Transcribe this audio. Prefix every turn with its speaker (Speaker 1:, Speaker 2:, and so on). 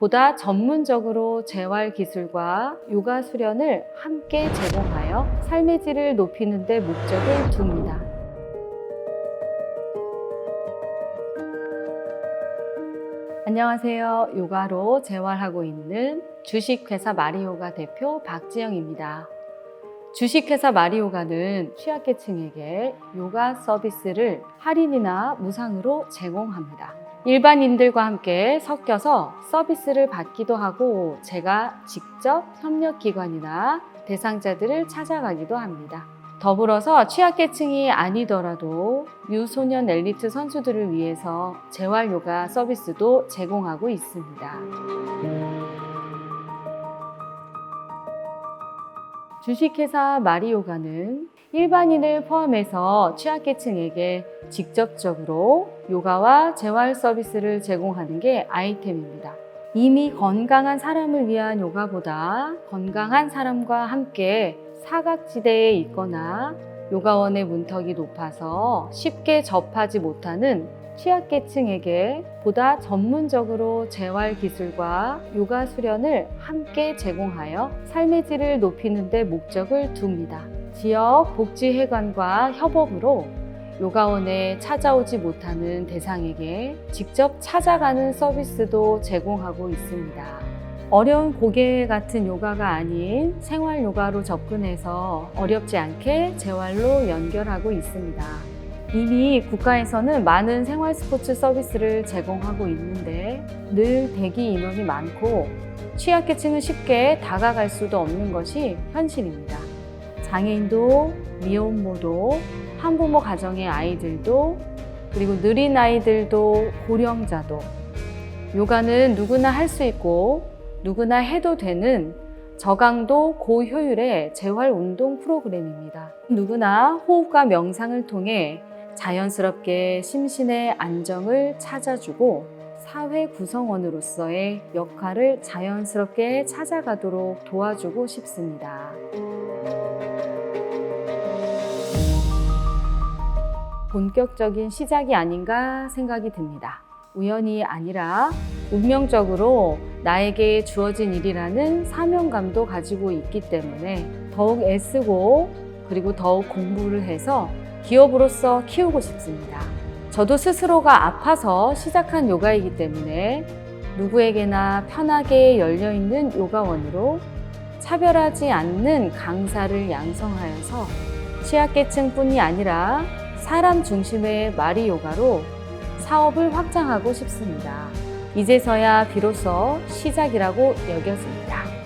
Speaker 1: 보다 전문적으로 재활 기술과 요가 수련을 함께 제공하여 삶의 질을 높이는 데 목적을 둡니다. 안녕하세요. 요가로 재활하고 있는 주식회사 마리요가 대표 박지영입니다. 주식회사 마리요가는 취약계층에게 요가 서비스를 할인이나 무상으로 제공합니다. 일반인들과 함께 섞여서 서비스를 받기도 하고 제가 직접 협력기관이나 대상자들을 찾아가기도 합니다. 더불어서 취약계층이 아니더라도 유소년 엘리트 선수들을 위해서 재활 요가 서비스도 제공하고 있습니다. 주식회사 마리요가는 일반인을 포함해서 취약계층에게 직접적으로 요가와 재활 서비스를 제공하는 게 아이템입니다. 이미 건강한 사람을 위한 요가보다 건강한 사람과 함께 사각지대에 있거나 요가원의 문턱이 높아서 쉽게 접하지 못하는 취약계층에게 보다 전문적으로 재활 기술과 요가 수련을 함께 제공하여 삶의 질을 높이는 데 목적을 둡니다. 지역 복지회관과 협업으로 요가원에 찾아오지 못하는 대상에게 직접 찾아가는 서비스도 제공하고 있습니다. 어려운 고개 같은 요가가 아닌 생활 요가로 접근해서 어렵지 않게 재활로 연결하고 있습니다. 이미 국가에서는 많은 생활 스포츠 서비스를 제공하고 있는데 늘 대기 인원이 많고 취약계층은 쉽게 다가갈 수도 없는 것이 현실입니다. 장애인도 미혼모도 한부모 가정의 아이들도 그리고 느린 아이들도 고령자도 요가는 누구나 할 수 있고 누구나 해도 되는 저강도 고효율의 재활 운동 프로그램입니다. 누구나 호흡과 명상을 통해 자연스럽게 심신의 안정을 찾아주고 사회 구성원으로서의 역할을 자연스럽게 찾아가도록 도와주고 싶습니다. 본격적인 시작이 아닌가 생각이 듭니다. 우연이 아니라 운명적으로 나에게 주어진 일이라는 사명감도 가지고 있기 때문에 더욱 애쓰고 그리고 더욱 공부를 해서 기업으로서 키우고 싶습니다. 저도 스스로가 아파서 시작한 요가이기 때문에 누구에게나 편하게 열려있는 요가원으로 차별하지 않는 강사를 양성하여서 취약계층뿐이 아니라 사람 중심의 마리 요가로 사업을 확장하고 싶습니다. 이제서야 비로소 시작이라고 여겨집니다.